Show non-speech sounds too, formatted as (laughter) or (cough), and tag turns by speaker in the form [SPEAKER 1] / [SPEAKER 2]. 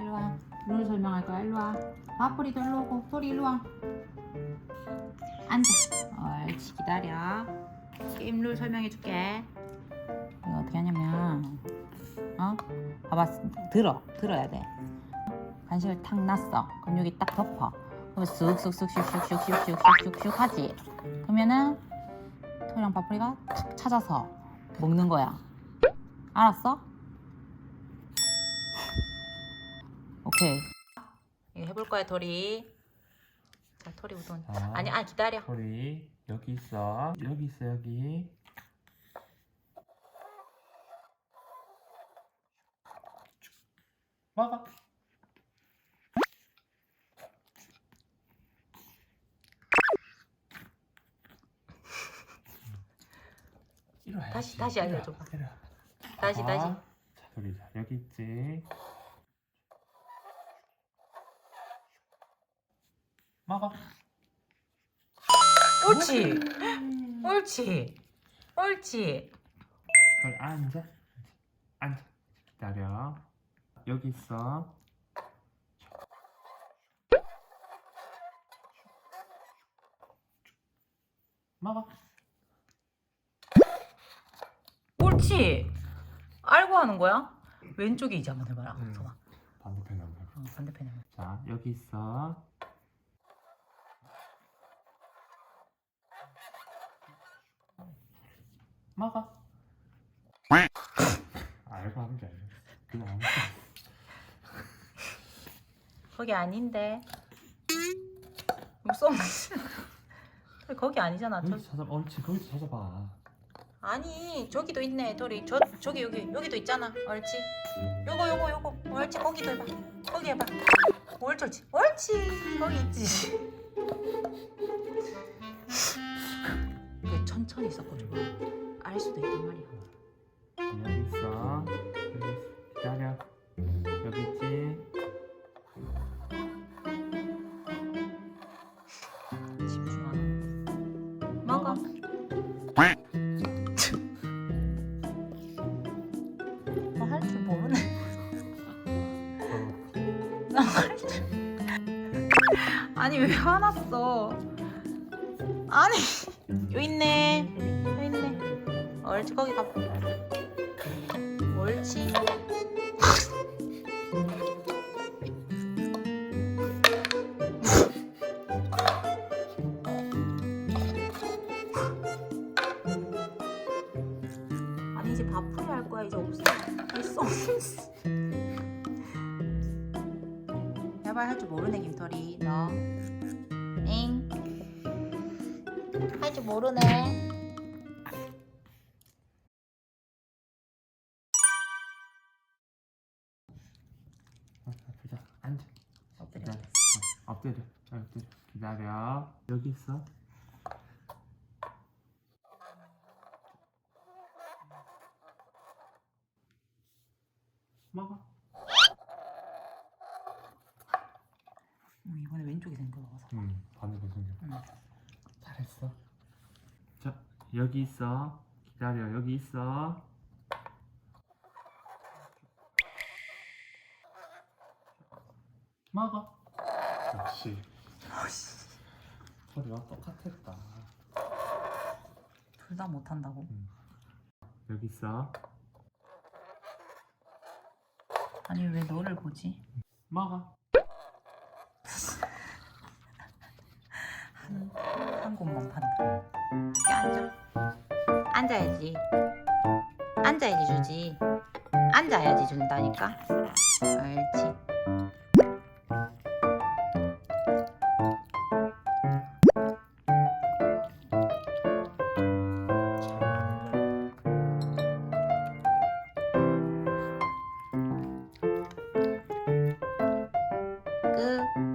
[SPEAKER 1] 일로 와. 룰 설명할 거야. 일로 와. 밥풀이도 일로 오고. 소리 일로 와. 앉아. 옳지. 기다려. 게임 룰 설명해 줄게. 이거 어떻게 하냐면, 어? 봐봐. 들어. 들어야 돼. 간식을 탁 놨어. 그럼 여기 딱 덮어. 그러면 슉슉슉슉슉슉슉 하지. 그러면은 토이랑 밥풀이가 탁 찾아서 먹는 거야. 알았어? 오케이. 이거 해볼 거야, 토리. 자, 토리부터.
[SPEAKER 2] 자.
[SPEAKER 1] 아니, 아니 기다려.
[SPEAKER 2] 소리 여기 있어 여기 있어 여기 먹어 이리 와야지.
[SPEAKER 1] 다시, 다시
[SPEAKER 2] 이리 와. 이리 와.
[SPEAKER 1] 다시,
[SPEAKER 2] 아,
[SPEAKER 1] 다시.
[SPEAKER 2] 자 소리 자 여기 있지 먹어
[SPEAKER 1] 옳지. 옳지. 옳지.
[SPEAKER 2] 그걸 앉아 앉아 기다려 여기 있어 먹어
[SPEAKER 1] 옳지. 알고 하는 거야? 왼쪽에 이제 한번 해봐라.
[SPEAKER 2] 음.
[SPEAKER 1] 소마.
[SPEAKER 2] 반대편 한번 해봐
[SPEAKER 1] 어, 반대편에.
[SPEAKER 2] 자 여기 있어 먹어 (laughs) 알고 하는 게 아니야 그냥 아무
[SPEAKER 1] 거기 아닌데. 무슨 (laughs) 거기 아니잖아. 저,
[SPEAKER 2] 거기서 찾아봐 옳지 거기서 찾아봐
[SPEAKER 1] 아니 저기도 있네 토리 저 저기 여기 여기도 있잖아. 옳지. 요거 요거 요거. 옳지. 거기도 해봐. 거기 해봐. 옳지 옳지. 옳지. 거기 있지. 그 천천히 섞어줘봐 알 수도 있단 말이야.
[SPEAKER 2] 여기 있어. 여기 기다려. 여기 있지?
[SPEAKER 1] 집중하라 먹어 뭐할줄 모르네 아니 왜 화났어? 아니 여기 있네. 여기 있네. 옳지 거기 가 옳지 (laughs) 해봐 할줄 모르네 김털이. 너. 엥? 할 줄 모르네.
[SPEAKER 2] 어, 보자. 앉아.
[SPEAKER 1] 엎드려
[SPEAKER 2] 엎드려 자, 엎드려 기다려. 여기 있어 먹어
[SPEAKER 1] 음, 이번에 왼쪽이 생겨서.
[SPEAKER 2] 응 반대로 생겨
[SPEAKER 1] 응.
[SPEAKER 2] 잘했어. 자 여기 있어. 기다려 여기 있어. 먹어 역시. 소리가 똑같았다.
[SPEAKER 1] 둘 다 못한다고?
[SPEAKER 2] 여기 있어
[SPEAKER 1] 아니 왜 너를 보지?
[SPEAKER 2] 먹어
[SPEAKER 1] 한, 한 곳만 판다. 이렇게 앉아. 앉아야지. 앉아야지 주지. 앉아야지 준다니까. 옳지 嗯